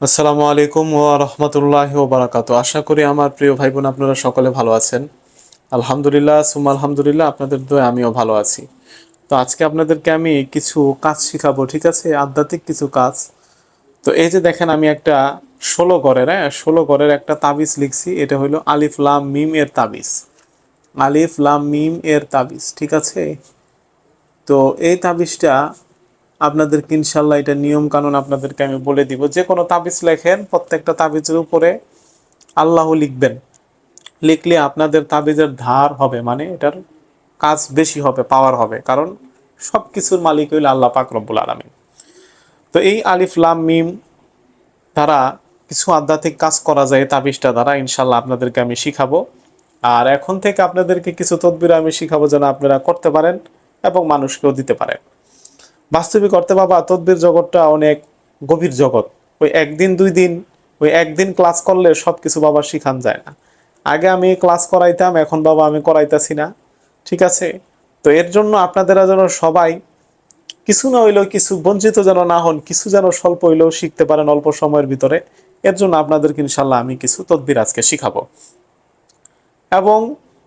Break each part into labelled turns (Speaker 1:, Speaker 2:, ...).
Speaker 1: আসসালামু আলাইকুম ও রহমতুল্লাহ ও বারাকাতু। আশা করি আমার প্রিয় ভাই বোন আপনারা সকলে ভালো আছেন। আলহামদুলিল্লাহ সুম আলহামদুলিল্লাহ, আপনাদের দোয়া আমিও ভালো আছি। তো আজকে আপনাদেরকে আমি কিছু কাজ শিখাবো, ঠিক আছে? আধ্যাত্মিক কিছু কাজ। তো এই যে দেখেন, আমি একটা ষোলো ঘরের হ্যাঁ? ষোলো ঘরের একটা তাবিজ লিখছি। এটা হলো আলিফ, লাম, মিম এর তাবিজ। আলিফ, লাম, মিম এর তাবিজ, ঠিক আছে? তো এই তাবিজটা আপনাদেরকে ইনশাল্লাহ এটা নিয়ম কানুন আপনাদেরকে আমি বলে দিব। যে কোনো তাবিজ লেখেন, প্রত্যেকটা তাবিজের উপরে আল্লাহ লিখবেন। লিখলে আপনাদের তাবিজের ধার হবে মানে এটার কাজ বেশি হবে পাওয়ার হবে। কারণ সব কিছুর মালিক হইল আল্লাহ পাক রব্বুল আলমিন। তো এই আলিফ, লাম, মিম দ্বারা কিছু আধ্যাত্মিক কাজ করা যায় তাবিজটা দ্বারা ইনশাল্লাহ আপনাদেরকে আমি শিখাবো। আর এখন থেকে আপনাদেরকে কিছু তদবির আমি শিখাবো যেন আপনারা করতে পারেন এবং মানুষকেও দিতে পারেন। বাস্তবিক অর্থে বাবা, তদ্বির জগৎটা অনেক গভীর জগৎ। ওই একদিন, দুই দিন, ওই একদিন ক্লাস করলে সব কিছু বাবা শিখান যায় না। আগে আমি ক্লাস করাইতাম, এখন বাবা আমি করাইতাছি না। ঠিক আছে? তো এর জন্য আপনাদেরা যেন সবাই কিছু না হইলেও, কিছু বঞ্চিত যেন না হন, কিছু যেন স্বল্প হইলেও শিখতে পারেন অল্প সময়ের ভিতরে। এর জন্য আপনাদেরকে ইনশাল্লাহ আমি কিছু তদবির আজকে শিখাবো। এবং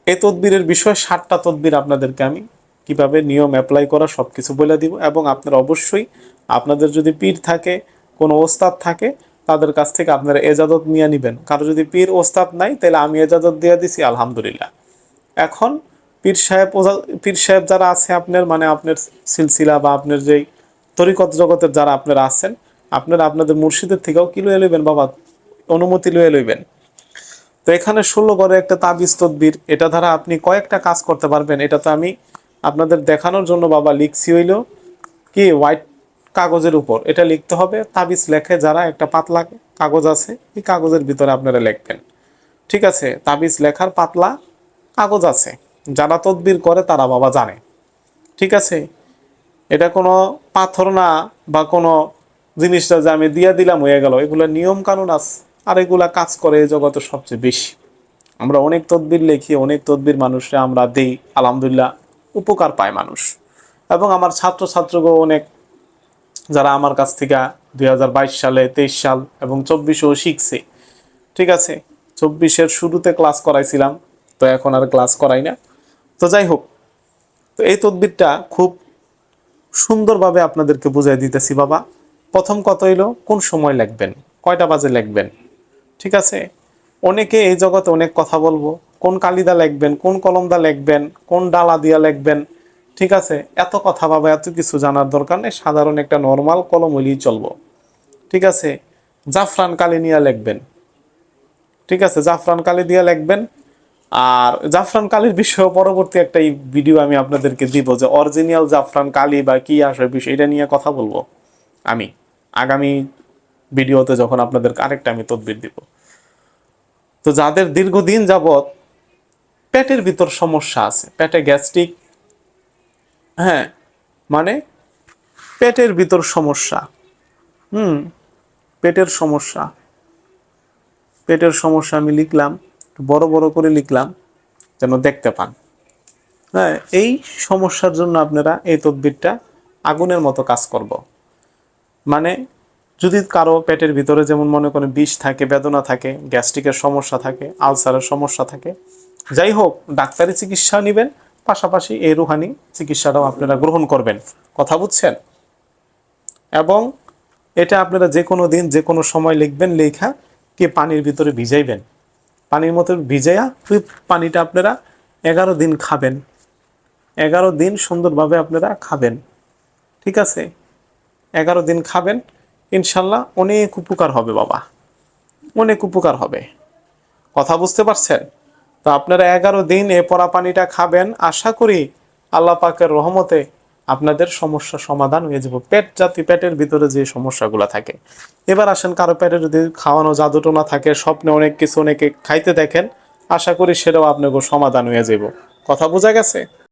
Speaker 1: এই তদবিরের বিষয়ে ষাটটা তদবির আপনাদেরকে আমি কীভাবে নিয়ম অ্যাপ্লাই করা সব কিছু বলে দিব এবং আপনার অবশ্যই আপনাদের যদি পীর থাকে, কোনো ওস্তাদ থাকে, তাদের কাছ থেকে আপনারা এজাজত নিয়ে নেবেন। কারও যদি পীর ওস্তাদ নাই, তাহলে আমি এজাজত দিয়ে দিছি, আলহামদুলিল্লাহ। এখন পীর সাহেব পীর সাহেব যারা আছে আপনার মানে আপনার সিলসিলা বা আপনার যেই তরিকত জগতের যারা আপনারা আছেন, আপনারা আপনাদের মুর্শিদের থেকেও কি লয়ে লইবেন বাবা? অনুমতি লয়ে লইবেন। তো এখানে ষোলো করে একটা তাবিজ তদবির, এটা দ্বারা আপনি কয়েকটা কাজ করতে পারবেন। এটা তো আমি আপনাদের দেখানোর জন্য বাবা লিখছি হইল কি হোয়াইট কাগজের উপর। এটা লিখতে হবে, তাবিজ লেখে যারা একটা পাতলা কাগজ আছে, এই কাগজের ভিতরে আপনারা লিখবেন। ঠিক আছে, তাবিজ লেখার পাতলা কাগজ আছে, যারা তদবির করে তারা বাবা জানে। ঠিক আছে, এটা কোনো পাথর না বা কোনো জিনিসটা যে আমি দিয়ে দিলাম হয়ে গেল, এগুলো নিয়ম কানুন আছে আর এগুলা কাজ করে এই জগতে সবচেয়ে বেশি। আমরা অনেক তদবির লিখি, অনেক তদবির মানুষরা আমরা দিই, আলহামদুলিল্লাহ। উপকার পায় মানুষ। এবং আমার ছাত্র ছাত্রগো অনেক যারা আমার কাছ থেকে দুই হাজার বাইশ সালে, তেইশ সাল এবং চব্বিশেও শিখছে। ঠিক আছে? চব্বিশের শুরুতে ক্লাস করাইছিলাম, তো এখন আর ক্লাস করাই না। তো যাই হোক, তো এই তদবিরটা খুব সুন্দরভাবে আপনাদেরকে বুঝাই দিতেছি, বাবা। প্রথম কত হইল, কোন সময় লিখবেন? কয়টা বাজে লিখবেন? ঠিক আছে? অনেকে এই জগতে অনেক কথা বলব কোন কালিদা লিখবেন, কোন কলমদা লিখবেন, কোন ডালা দিয়া লিখবেন, ঠিক আছে? এত কথা বাবা, এত কিছু জানার দরকার নেই, সাধারণ একটা নর্মাল কলম হইলেই চলবো। ঠিক আছে? জাফরান কালি নিয়ে লিখবেন। ঠিক আছে? জাফরান কালি দিয়ে লিখবেন। আর জাফরান কালির বিষয়ে পরবর্তী একটা ভিডিও আমি আপনাদেরকে দিব যে অরিজিনাল জাফরান কালি বা কি আসে বিষয়, এটা নিয়ে কথা বলব আমি। আগামী ভিডিওতে যখন আপনাদের আরেকটা আমি তদবির দিব। তো যাদের দীর্ঘদিন যাবত পেটের ভিতর সমস্যা আছে, পেটে গ্যাস্ট্রিক হ্যাঁ মানে পেটের ভিতর সমস্যা, হুম, পেটের সমস্যা পেটের সমস্যা আমি লিখলাম বড় বড় করে লিখলাম, যেন দেখতে পান। হ্যাঁ এই সমস্যার জন্য আপনারা এই তদবিরটা আগুনের মতো কাজ করব। মানে যদি কারও পেটের ভিতরে যেমন মনে করেন বিষ থাকে, বেদনা থাকে, গ্যাস্ট্রিকের সমস্যা থাকে, আলসারের সমস্যা থাকে যাই হোক ডাক্তারি চিকিৎসা নেবেন, পাশাপাশি এই রুহানি চিকিৎসাটাও আপনারা গ্রহণ করবেন। কথা বুঝছেন? এবং এটা আপনারা যে কোনো দিন, যে কোনো সময় লিখবেন, লেখা, কে পানির ভিতরে ভিজাইবেন। পানির মতো ভিজাইয়া ওই পানিটা আপনারা এগারো দিন খাবেন। এগারো দিন সুন্দরভাবে আপনারা খাবেন। ঠিক আছে? এগারো দিন খাবেন, ইনশাল্লাহ অনেক উপকার হবে বাবা। অনেক উপকার হবে। কথা বুঝতে পারছেন? তো আপনারা এগারো দিন এ পড়া পানিটা খাবেন। আশা করি আল্লাহ পাকের রহমতে আপনাদের সমস্যা সমাধান হয়ে যাবে। পেট জাতি, পেটের ভিতরে যে সমস্যাগুলো থাকে। এবার আসেন, কারও পেটে যদি খাওয়ানো জাদুটোনা থাকে, স্বপ্নে অনেক কিছু অনেকে খাইতে দেখেন, আশা করি সেটাও আপনাকে সমাধান হয়ে যাব কথা বোঝা গেছে?